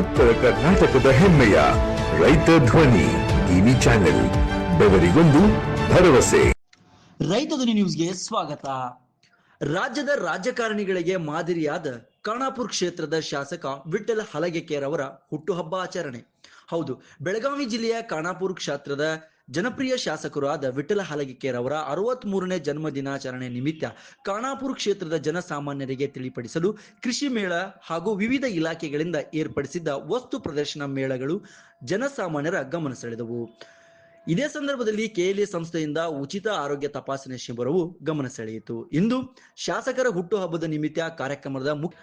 ಉತ್ತರ ಕರ್ನಾಟಕದ ಹೆಮ್ಮೆಯ ರೈತ ಧ್ವನಿ ಟಿವಿ ಚಾನೆಲ್, ಬೆವರಿಗೊಂದು ಭರವಸೆ. ರೈತ ಧ್ವನಿ ನ್ಯೂಸ್ಗೆ ಸ್ವಾಗತ. ರಾಜ್ಯದ ರಾಜಕಾರಣಿಗಳಿಗೆ ಮಾದರಿಯಾದ ಖಾನಾಪುರ ಕ್ಷೇತ್ರದ ಶಾಸಕ ವಿಠ್ಠಲ ಹಲಗೆಕೇರವರ ಹುಟ್ಟುಹಬ್ಬ ಆಚರಣೆ. ಹೌದು. ಬೆಳಗಾವಿ ಜಿಲ್ಲೆಯ ಖಾನಾಪುರ್ ಕ್ಷೇತ್ರದ ಜನಪ್ರಿಯ ಶಾಸಕರು ಆದ ವಿಠ್ಠಲ ಅವರ ಅರವತ್ತ್ ಮೂರನೇ ಜನ್ಮ ದಿನಾಚರಣೆ ನಿಮಿತ್ತ ಖಾನಾಪುರ ಕ್ಷೇತ್ರದ ಜನಸಾಮಾನ್ಯರಿಗೆ ತಿಳಿಪಡಿಸಲು ಕೃಷಿ ಮೇಳ ಹಾಗೂ ವಿವಿಧ ಇಲಾಖೆಗಳಿಂದ ಏರ್ಪಡಿಸಿದ್ದ ವಸ್ತು ಪ್ರದರ್ಶನ ಮೇಳಗಳು ಜನಸಾಮಾನ್ಯರ ಗಮನ ಸೆಳೆದವು. ಇದೇ ಸಂದರ್ಭದಲ್ಲಿ ಕೆಎಲ್ಎ ಸಂಸ್ಥೆಯಿಂದ ಉಚಿತ ಆರೋಗ್ಯ ತಪಾಸಣೆ ಶಿಬಿರವು ಗಮನ ಸೆಳೆಯಿತು. ಇಂದು ಶಾಸಕರ ಹುಟ್ಟುಹಬ್ಬದ ನಿಮಿತ್ತ ಕಾರ್ಯಕ್ರಮದ ಮುಖ್ಯ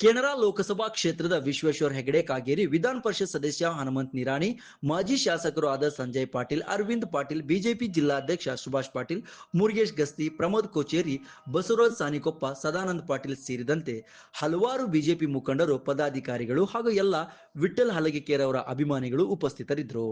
ಕೆನರಾ ಲೋಕಸಭಾ ಕ್ಷೇತ್ರದ ವಿಶ್ವೇಶ್ವರ ಹೆಗಡೆ, ಕಾಗೇರಿ ವಿಧಾನ ಪರಿಷತ್ ಸದಸ್ಯ ಹನುಮಂತ್ ನಿರಾಣಿ, ಮಾಜಿ ಶಾಸಕರು ಆದ ಸಂಜಯ್ ಪಾಟೀಲ್, ಅರವಿಂದ್ ಪಾಟೀಲ್, ಬಿಜೆಪಿ ಜಿಲ್ಲಾಧ್ಯಕ್ಷ ಸುಭಾಷ್ ಪಾಟೀಲ್, ಮುರುಗೇಶ್ ಗಸ್ತಿ, ಪ್ರಮೋದ್ ಕೋಚೇರಿ, ಬಸವರಾಜ್ ಸಾನಿಕೊಪ್ಪ, ಸದಾನಂದ ಪಾಟೀಲ್ ಸೇರಿದಂತೆ ಹಲವಾರು ಬಿಜೆಪಿ ಮುಖಂಡರು, ಪದಾಧಿಕಾರಿಗಳು ಹಾಗೂ ಎಲ್ಲ ವಿಠಲ್ ಹಲಗೆಕೇರ್ ಅವರ ಅಭಿಮಾನಿಗಳು ಉಪಸ್ಥಿತರಿದ್ದರು.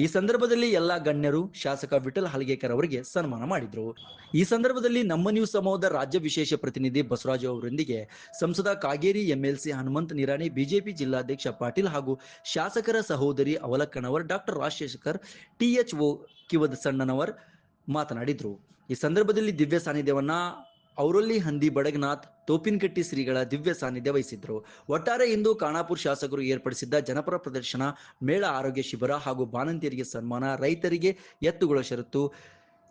ಈ ಸಂದರ್ಭದಲ್ಲಿ ಎಲ್ಲ ಗಣ್ಯರು ಶಾಸಕ ವಿಠಲ್ ಹಲಗೇಕರ್ ಅವರಿಗೆ ಸನ್ಮಾನ ಮಾಡಿದ್ರು. ಈ ಸಂದರ್ಭದಲ್ಲಿ ನಮ್ಮ ನ್ಯೂಸ್ ಸಮೂಹದ ರಾಜ್ಯ ವಿಶೇಷ ಪ್ರತಿನಿಧಿ ಬಸವರಾಜು ಅವರೊಂದಿಗೆ ಸಂಸದ ಕಾಗೇರಿ ಎಂಎಲ್ಸಿ ಹನುಮಂತ ನಿರಾಣಿ ಬಿಜೆಪಿ ಜಿಲ್ಲಾಧ್ಯಕ್ಷ ಪಾಟೀಲ್ ಹಾಗೂ ಶಾಸಕರ ಸಹೋದರಿ ಅವಲಕ್ಕಣ್ಣವರ್ ಡಾಕ್ಟರ್ ರಾಜಶೇಖರ್, ಟಿಎಚ್ಒ ಕಿವದ ಸಣ್ಣನವರ್ ಮಾತನಾಡಿದ್ರು. ಈ ಸಂದರ್ಭದಲ್ಲಿ ದಿವ್ಯ ಸಾನ್ನಿಧ್ಯವನ್ನ ಔರೊಲ್ಲಿ ಹಂದಿ ಬಡಗನಾಥ್, ತೋಪಿನಕಟ್ಟಿ ಶ್ರೀಗಳ ದಿವ್ಯ ಸಾನ್ನಿಧ್ಯ ವಹಿಸಿದ್ರು. ಒಟ್ಟಾರೆ ಇಂದು ಖಾನಾಪುರ ಶಾಸಕರು ಏರ್ಪಡಿಸಿದ್ದ ಜನಪರ ಪ್ರದರ್ಶನ, ಮೇಳ ಆರೋಗ್ಯ ಶಿಬಿರ ಹಾಗೂ ಬಾಣಂತಿಯರಿಗೆ ಸನ್ಮಾನ ರೈತರಿಗೆ ಎತ್ತುಗಳ ಷರತ್ತು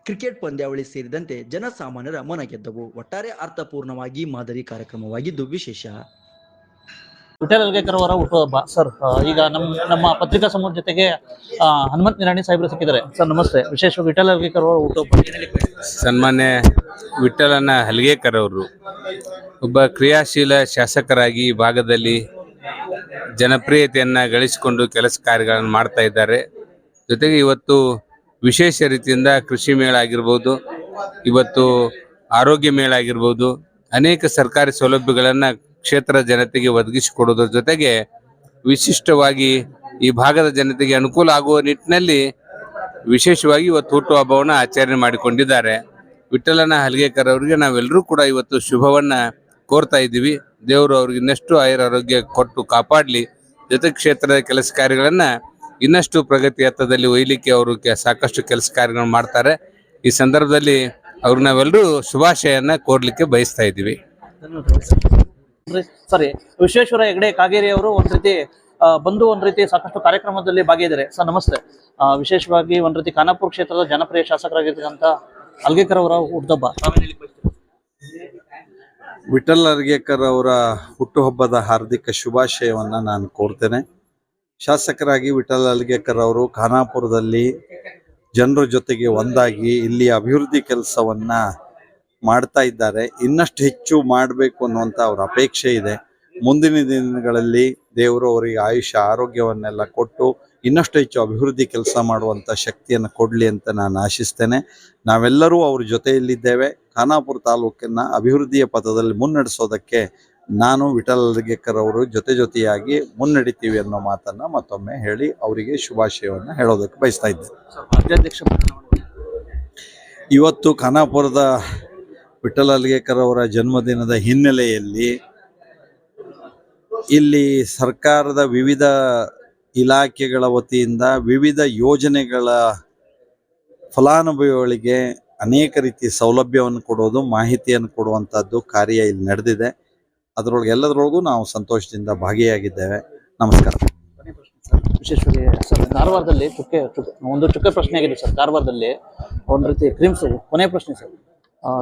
ಕ್ರಿಕೆಟ್ ಪಂದ್ಯಾವಳಿ ಸೇರಿದಂತೆ ಜನಸಾಮಾನ್ಯರ ಮನ ಗೆದ್ದವು ಒಟ್ಟಾರೆ ಅರ್ಥಪೂರ್ಣವಾಗಿ ಮಾದರಿ ಕಾರ್ಯಕ್ರಮವಾಗಿದ್ದು ವಿಶೇಷ. ವಿಠಲ್ ಅಲ್ಗೇಕರ್ ಅವರ ಹುಟ್ಟುಹಬ್ಬ. ಸರ್ ಈಗ ನಮ್ಮ ನಮ್ಮ ಪತ್ರಿಕಾ ಸಮೂಹ ಜೊತೆಗೆ ಹನುಮಂತ ಹನುಮಂತ್ ನಿರಾಣಿ ಸಾಹೇಬರು ಸಿಕ್ಕಿದ್ದಾರೆ. ಸರ್ ನಮಸ್ತೆ. ವಿಶೇಷವಾಗಿ ವಿಠಲ್ ಅಲ್ಗೇಕರ್ ಅವರ ಹುಟ್ಟುಹಬ್ಬ ಸನ್ಮಾನ್ಯ ವಿಠಲನ ಹಲ್ಗೇಕರ್ ಅವರು ಒಬ್ಬ ಕ್ರಿಯಾಶೀಲ ಶಾಸಕರಾಗಿ ಈ ಭಾಗದಲ್ಲಿ ಜನಪ್ರಿಯತೆಯನ್ನು ಗಳಿಸಿಕೊಂಡು ಕೆಲಸ ಕಾರ್ಯಗಳನ್ನು ಮಾಡ್ತಾ ಇದ್ದಾರೆ. ಜೊತೆಗೆ ಇವತ್ತು ವಿಶೇಷ ರೀತಿಯಿಂದ ಕೃಷಿ ಮೇಳ ಆಗಿರ್ಬೋದು ಇವತ್ತು ಆರೋಗ್ಯ ಮೇಳ ಆಗಿರ್ಬೋದು ಅನೇಕ ಸರ್ಕಾರಿ ಸೌಲಭ್ಯಗಳನ್ನು ಕ್ಷೇತ್ರ ಜನತೆಗೆ ಒದಗಿಸಿಕೊಡೋದ್ರ ಜೊತೆಗೆ ವಿಶಿಷ್ಟವಾಗಿ ಈ ಭಾಗದ ಜನತೆಗೆ ಅನುಕೂಲ ಆಗುವ ನಿಟ್ಟಿನಲ್ಲಿ ವಿಶೇಷವಾಗಿ ಇವತ್ತು ಹುಟ್ಟುಹಬ್ಬವನ್ನು ಆಚರಣೆ ಮಾಡಿಕೊಂಡಿದ್ದಾರೆ. ವಿಠಲನ ಹಲಗೇಕರ್ ಅವರಿಗೆ ನಾವೆಲ್ಲರೂ ಕೂಡ ಇವತ್ತು ಶುಭವನ್ನು ಕೋರ್ತಾ ಇದ್ದೀವಿ. ದೇವರು ಅವ್ರಿಗೆ ಇನ್ನಷ್ಟು ಆಯುರ ಆರೋಗ್ಯ ಕೊಟ್ಟು ಕಾಪಾಡಲಿ. ಜೊತೆ ಕ್ಷೇತ್ರದ ಕೆಲಸ ಕಾರ್ಯಗಳನ್ನ ಇನ್ನಷ್ಟು ಪ್ರಗತಿ ಹತ್ತದಲ್ಲಿ ಒಯ್ಯಲಿಕ್ಕೆ ಅವರು ಸಾಕಷ್ಟು ಕೆಲಸ ಕಾರ್ಯಗಳನ್ನು ಮಾಡ್ತಾರೆ. ಈ ಸಂದರ್ಭದಲ್ಲಿ ಅವ್ರು ನಾವೆಲ್ಲರೂ ಶುಭಾಶಯನ ಕೋರ್ಲಿಕ್ಕೆ ಬಯಸ್ತಾ ಇದ್ದೀವಿ. ಸರಿ ವಿಶ್ವೇಶ್ವರ ಹೆಗಡೆ ಕಾಗೇರಿ ಅವರು ಒಂದ್ ರೀತಿ ಬಂದು ಒಂದ್ ರೀತಿ ಸಾಕಷ್ಟು ಕಾರ್ಯಕ್ರಮದಲ್ಲಿ ಭಾಗಿಯಾಗಿದ್ದಾರೆ ಸರ್ ನಮಸ್ತೆ. ವಿಶೇಷವಾಗಿ ಒಂದ್ ರೀತಿ ಖಾನಾಪುರ ಕ್ಷೇತ್ರದ ಜನಪ್ರಿಯ ಶಾಸಕರಾಗಿರ್ತಕ್ಕಂಥ ಅಲ್ಗೇಕರ್ ಅವರ ಹುಟ್ಟುಹಬ್ಬ? ವಿಠಲ್ ಅರ್ಗೇಕರ್ ಅವರ ಹುಟ್ಟುಹಬ್ಬದ ಹಾರ್ದಿಕ ಶುಭಾಶಯವನ್ನ ನಾನು ಕೋರ್ತೇನೆ. ಶಾಸಕರಾಗಿ ವಿಠಲ ಅಲ್ಗೇಕರ್ ಅವರು ಖಾನಾಪುರದಲ್ಲಿ ಜನರ ಜೊತೆಗೆ ಒಂದಾಗಿ ಇಲ್ಲಿ ಅಭಿವೃದ್ಧಿ ಕೆಲಸವನ್ನ ಮಾಡ್ತಾ ಇದ್ದಾರೆ. ಇನ್ನಷ್ಟು ಹೆಚ್ಚು ಮಾಡಬೇಕು ಅನ್ನುವಂಥ ಅವರ ಅಪೇಕ್ಷೆ ಇದೆ. ಮುಂದಿನ ದಿನಗಳಲ್ಲಿ ದೇವರು ಅವರಿಗೆ ಆಯುಷ್ಯ, ಆರೋಗ್ಯವನ್ನೆಲ್ಲ ಕೊಟ್ಟು ಇನ್ನಷ್ಟು ಹೆಚ್ಚು ಅಭಿವೃದ್ಧಿ ಕೆಲಸ ಮಾಡುವಂಥ ಶಕ್ತಿಯನ್ನು ಕೊಡಲಿ ಅಂತ ನಾನು ಆಶಿಸ್ತೇನೆ. ನಾವೆಲ್ಲರೂ ಅವ್ರ ಜೊತೆಯಲ್ಲಿದ್ದೇವೆ. ಖಾನಾಪುರ ತಾಲೂಕನ್ನ ಅಭಿವೃದ್ಧಿಯ ಪಥದಲ್ಲಿ ಮುನ್ನಡೆಸೋದಕ್ಕೆ ನಾನು ವಿಠಲ್ ಅವರು ಜೊತೆ ಜೊತೆಯಾಗಿ ಮುನ್ನಡಿತೀವಿ ಅನ್ನೋ ಮಾತನ್ನ ಮತ್ತೊಮ್ಮೆ ಹೇಳಿ ಅವರಿಗೆ ಶುಭಾಶಯವನ್ನು ಹೇಳೋದಕ್ಕೆ ಬಯಸ್ತಾ ಇದ್ದೆ. ಇವತ್ತು ಖಾನಾಪುರದ ವಿಠಲ್ ಅಲ್ಗೇಕರ್ ಅವರ ಜನ್ಮದಿನದ ಹಿನ್ನೆಲೆಯಲ್ಲಿ ಇಲ್ಲಿ ಸರ್ಕಾರದ ವಿವಿಧ ಇಲಾಖೆಗಳ ವತಿಯಿಂದ ವಿವಿಧ ಯೋಜನೆಗಳ ಫಲಾನುಭವಿಗಳಿಗೆ ಅನೇಕ ರೀತಿ ಸೌಲಭ್ಯವನ್ನು ಕೊಡೋದು ಮಾಹಿತಿಯನ್ನು ಕೊಡುವಂಥದ್ದು ಕಾರ್ಯ ಇಲ್ಲಿ ನಡೆದಿದೆ. ಅದರೊಳಗೆ ಎಲ್ಲದರೊಳಗೂ ನಾವು ಸಂತೋಷದಿಂದ ಭಾಗಿಯಾಗಿದ್ದೇವೆ. ನಮಸ್ಕಾರ. ವಿಶೇಷವಾಗಿ ಸರ್ ಕಾರವಾರದಲ್ಲಿ ಚುಕ್ಕೆ ಒಂದು ಚುಕ್ಕೆ ಪ್ರಶ್ನೆ ಆಗಿದೆ ಸರ್ ಕಾರವಾರದಲ್ಲಿ ಒಂದು ರೀತಿ ಕ್ರಿಮ್ಸ್ ಕೊನೆ ಪ್ರಶ್ನೆ ಸರ್.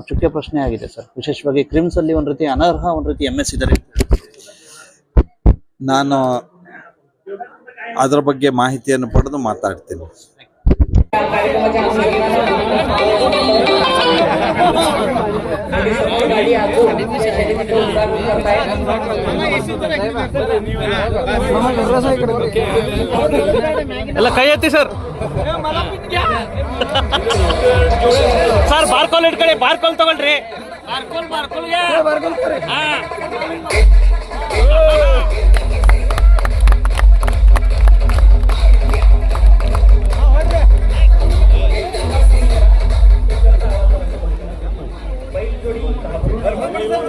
ಚುಕ್ಕೆ ಪ್ರಶ್ನೆ ಆಗಿದೆ ಸರ್. ವಿಶೇಷವಾಗಿ ಕ್ರಿಮ್ಸ್ ಅಲ್ಲಿ ಒಂದು ರೀತಿ ಅನರ್ಹ ಒಂದು ರೀತಿ ಎಂ ಎಸ್ ಇದ್ದಾರೆ. ನಾನು ಅದರ ಬಗ್ಗೆ ಮಾಹಿತಿಯನ್ನು ಪಡೆದು ಮಾತಾಡ್ತೀನಿ. ಎಲ್ಲ ಕೈ ಎತ್ತಿ ಸರ್. ಸರ್ ಬಾರ್ಕೋಲ್ ಇಟ್ಕೊಳ್ಳಿ ಬಾರ್ಕೋಲ್ ತಗೊಳ್ರಿ. ಬಾರ್ಕೋಲ್ ಬಾರ್ಕೋಲ್ ಹಾ.